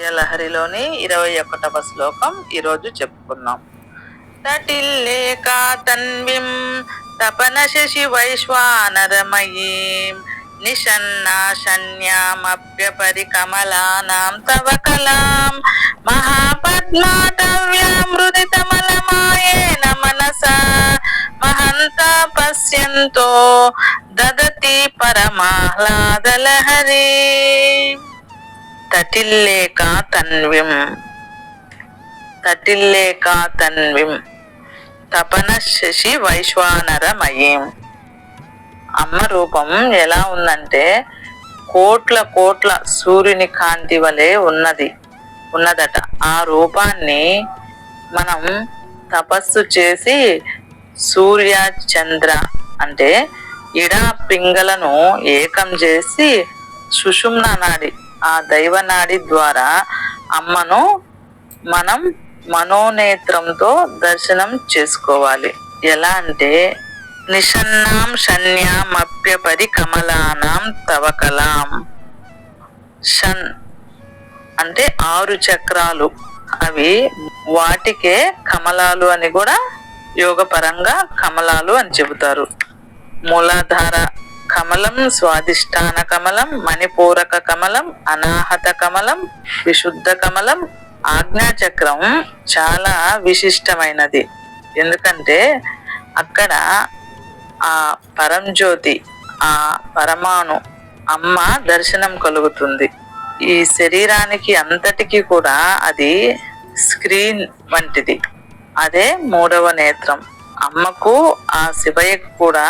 లహరిలోని ఇరవై ఒకటవ శ్లోకం ఈరోజు చెప్పుకున్నాం తటిల్లేక తన్విం తపన శశి వైశ్వానరమయీం నిషన్నా కమలానాం తవ కలాం మహాపద్మాటవ్యామృతితమలమాయేన మనసా మహంత పశ్యంతో దదతి పరమాహ్లాదలహరి. తటిల్లేక తన్విం. తటిల్లేక తన్విం. తపన శశి వైశ్వానరమయీం. అమ్మ రూపం ఎలా ఉందంటే కోట్ల కోట్ల సూర్యుని కాంతి వలె ఉన్నది ఉన్నదట. ఆ రూపాన్ని మనం తపస్సు చేసి సూర్య చంద్ర అంటే ఇడా పింగలను ఏకం చేసి సుషుమ్న నాడి ఆ దైవనాడి ద్వారా అమ్మను మనం మనోనేత్రంతో దర్శనం చేసుకోవాలి. ఎలా అంటే నిషన్నాం షన్యామప్యపరి కమలానాం తవకలాం షన్ అంటే ఆరు చక్రాలు. అవి వాటికే కమలాలు అని కూడా యోగపరంగా కమలాలు అని చెబుతారు. మూలాధార కమలం స్వాదిష్టాన కమలం మణిపూరక కమలం అనాహత కమలం విశుద్ధ కమలం ఆజ్ఞాచక్రం చాలా విశిష్టమైనది. ఎందుకంటే అక్కడ ఆ పరంజ్యోతి ఆ పరమాణు అమ్మ దర్శనం కలుగుతుంది. ఈ శరీరానికి అంతటికి కూడా అది స్క్రీన్ వంటిది. అదే మూడవ నేత్రం. అమ్మకు ఆ శివయ్యకు కూడా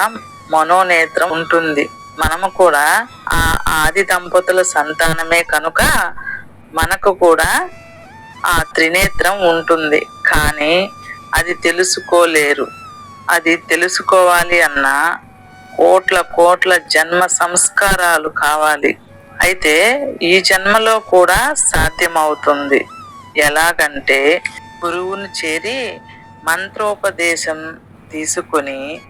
మనోనేత్రం ఉంటుంది. మనము కూడా ఆ ఆది దంపతుల సంతానమే కనుక మనకు కూడా ఆ త్రినేత్రం ఉంటుంది. కానీ అది తెలుసుకోలేరు. అది తెలుసుకోవాలి అన్నా కోట్ల కోట్ల జన్మ సంస్కారాలు కావాలి. అయితే ఈ జన్మలో కూడా సాధ్యమవుతుంది. ఎలాగంటే గురువుని చేరి మంత్రోపదేశం తీసుకొని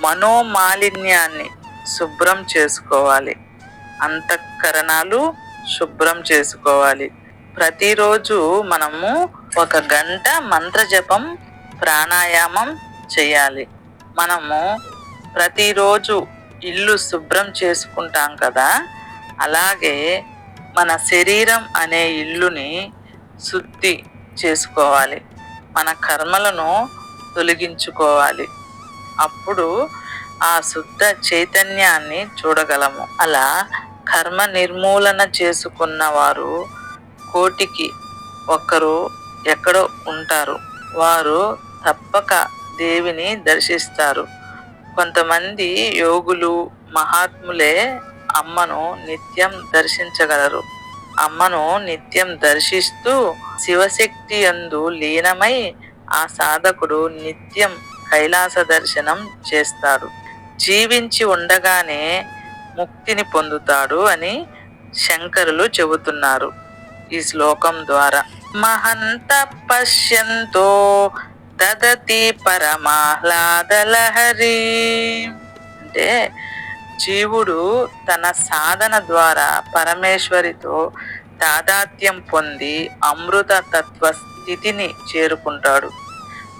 మనోమాలిన్యాన్ని శుభ్రం చేసుకోవాలి. అంతఃకరణాలు శుభ్రం చేసుకోవాలి. ప్రతిరోజు మనము ఒక గంట మంత్ర జపం ప్రాణాయామం చేయాలి. మనము ప్రతిరోజు ఇల్లు శుభ్రం చేసుకుంటాం కదా అలాగే మన శరీరం అనే ఇల్లుని శుద్ధి చేసుకోవాలి. మన కర్మలను తొలగించుకోవాలి. అప్పుడు ఆ శుద్ధ చైతన్యాన్ని చూడగలము. అలా కర్మ నిర్మూలన చేసుకున్న వారు కోటికి ఒకరు ఎక్కడో ఉంటారు. వారు తప్పక దేవిని దర్శిస్తారు. కొంతమంది యోగులు మహాత్ములే అమ్మను నిత్యం దర్శించగలరు. అమ్మను నిత్యం దర్శిస్తూ శివశక్తి యందు లీనమై ఆ సాధకుడు నిత్యం కైలాస దర్శనం చేస్తాడు జీవించి ఉండగానే ముక్తిని పొందుతాడు అని శంకరులు చెబుతున్నారు ఈ శ్లోకం ద్వారా. మహంత పశ్యంతో దదతి పరమాహ్లాదలహరి. అంటే జీవుడు తన సాధన ద్వారా పరమేశ్వరితో తాదాత్యం పొంది అమృత తత్వ స్థితిని చేరుకుంటాడు.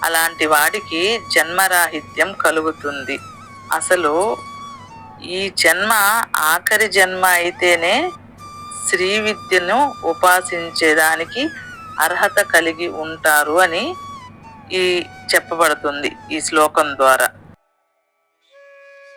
అలాంటి వాడికి జన్మరాహిత్యం కలుగుతుంది. అసలు ఈ జన్మ ఆఖరి జన్మ అయితేనే శ్రీ విద్యను ఉపాసించేదానికి అర్హత కలిగి ఉంటారు అని ఈ చెప్పబడుతుంది ఈ శ్లోకం ద్వారా.